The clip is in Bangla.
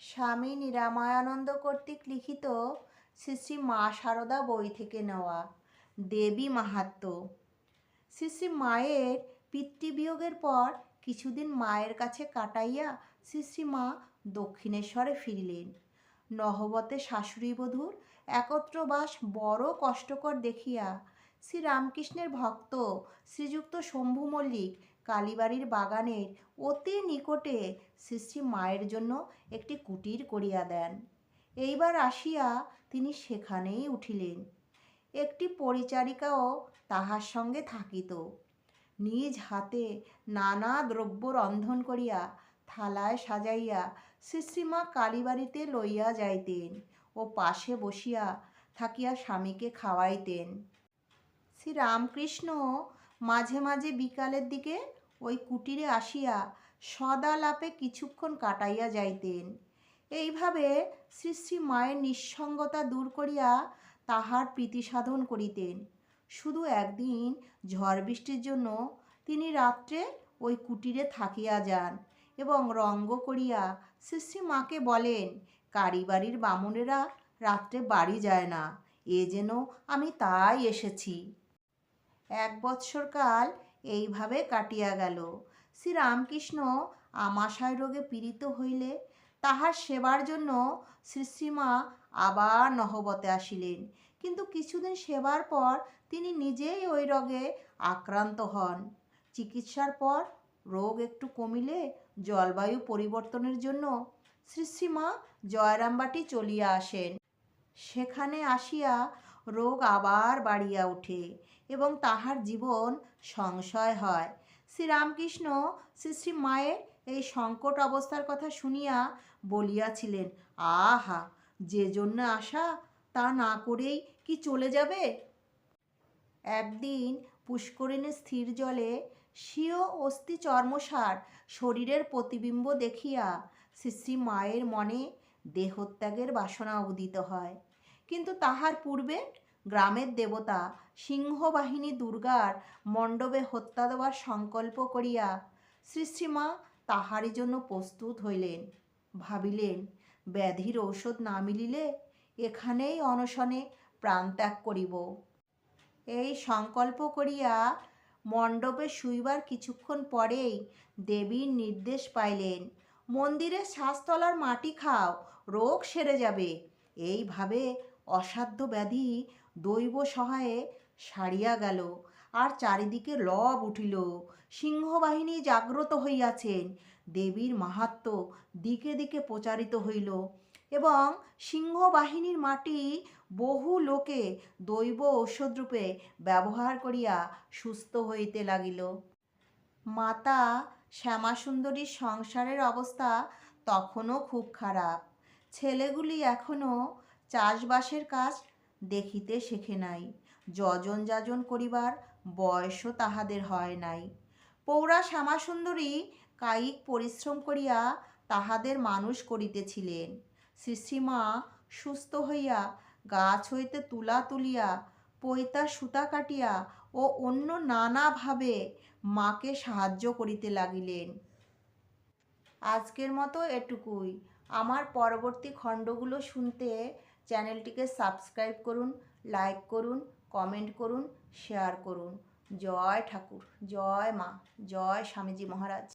স্বামী নিরাময়ানন্দ কর্তৃক লিখিত শ্রী শ্রী মা সারদা বই থেকে নেওয়া দেবী মাহাত্ম্য শ্রী শ্রী মায়ের পিতৃবিয়োগের পর কিছুদিন মায়ের কাছে কাটাইয়া শ্রী শ্রী মা দক্ষিণেশ্বরে ফিরিলেন। নহবতে শাশুড়ি বধূর একত্র বাস বড় কষ্টকর দেখিয়া শ্রীরামকৃষ্ণের ভক্ত শ্রীযুক্ত শম্ভু মল্লিক কালীবাড়ির বাগানের অতি নিকটে শ্রী মায়ের জন্য একটি কুটির করিয়া দেন। এইবার আসিয়া তিনি সেখানেই উঠিলেন। একটি পরিচারিকাও তাহার সঙ্গে থাকিত। নিজ হাতে নানা দ্রব্য রন্ধন করিয়া থালায় সাজাইয়া শ্রীশ্রীমা কালীবাড়িতে লইয়া যাইতেন ও পাশে বসিয়া থাকিয়া স্বামীকে খাওয়াইতেন। শ্রী রামকৃষ্ণ মাঝে মাঝে বিকালের দিকে ওই কুটিরে আসিয়া সদালাপে কিছুক্ষণ কাটাইয়া যাইতেন। এইভাবে শ্রী শ্রী মায়ের নিঃসঙ্গতা দূর করিয়া তাহার প্রীতি সাধন করিতেন। শুধু একদিন ঝড় বৃষ্টির জন্য তিনি রাত্রে ওই কুটিরে থাকিয়া যান এবং রঙ্গ করিয়া শ্রী শ্রী মাকে বলেন কারিবাড়ির বামুনেরা রাত্রে বাড়ি যায় না, এ যেন আমি তাই এসেছি। এক বৎসরকাল এইভাবে কাটিয়া গেল। শ্রী রামকৃষ্ণ আমাশয় রোগে পীড়িত হইলে তাহার সেবার জন্য শ্রীশ্রীমা আবার নহবতে আসিলেন। কিন্তু কিছুদিন সেবার পর তিনি নিজেই ওই রোগে আক্রান্ত হন। চিকিৎসার পর রোগ একটু কমিলে জলবায়ু পরিবর্তনের জন্য শ্রীশ্রীমা জয়রামবাটি চলিয়া আসেন। সেখানে আসিয়া রোগ আবার বাড়িয়া ওঠে এবং তাহার জীবন সংশয় হয়। শ্রীরামকৃষ্ণ শ্রী শ্রী মায়ের এই সংকট অবস্থার কথা শুনিয়া বলিয়াছিলেন, আহা, যে জন্য আসা তা না করেই কি চলে যাবে? একদিন পুষ্করিণী স্থির জলে স্বীয় অস্থি চর্মসার শরীরের প্রতিবিম্ব দেখিয়া শ্রী শ্রী মায়ের মনে দেহত্যাগের বাসনা উদিত হয়। কিন্তু তাহার পূর্বে গ্রামের দেবতা সিংহবাহিনী দুর্গার মণ্ডপে হত্যা দেওয়ার সংকল্প করিয়া শ্রীশ্রীমা তাহারই জন্য প্রস্তুত হইলেন। ভাবিলেন, ব্যাধির ঔষধ না মিলিলে এখানেই অনশনে প্রাণত্যাগ করিব। এই সংকল্প করিয়া মণ্ডপে শুইবার কিছুক্ষণ পরেই দেবীর নির্দেশ পাইলেন মন্দিরের শ্বাসতলার মাটি খাও, রোগ সেরে যাবে। এইভাবে অসাধ্য ব্যাধি দৈব সহায়ে সারিয়া গেল, আর চারিদিকে লব উঠিল। সিংহবাহিনী জাগ্রত হইয়াছেন। দেবীর মাহাত্ম দিকে দিকে প্রচারিত হইল এবং সিংহবাহিনীর মাটি বহু লোকে দৈব ঔষধরূপে ব্যবহার করিয়া সুস্থ হইতে লাগিল। মাতা শ্যামাসুন্দরীর সংসারের অবস্থা তখনও খুব খারাপ। ছেলেগুলি এখনও চাষবাসের কাজ দেখিতে শেখে নাই। যজন যাজন করিবার বয়সও তাহাদের হয় নাই। পৌরা শ্যামাসুন্দরী কায়িক পরিশ্রম করিয়া তাহাদের মানুষ করিতেছিলেন। শ্রীশ্রীমা সুস্থ হইয়া গাছ হইতে তুলা তুলিয়া, পৈতা সুতা কাটিয়া ও অন্য নানাভাবে মাকে সাহায্য করিতে লাগিলেন। আজকের মতো এটুকুই। আমার পরবর্তী খণ্ডগুলো শুনতে চ্যানেলটিকে সাবস্ক্রাইব করুন, লাইক করুন, কমেন্ট করুন, শেয়ার করুন। জয় ঠাকুর, জয় মা, জয় স্বামীজি মহারাজ।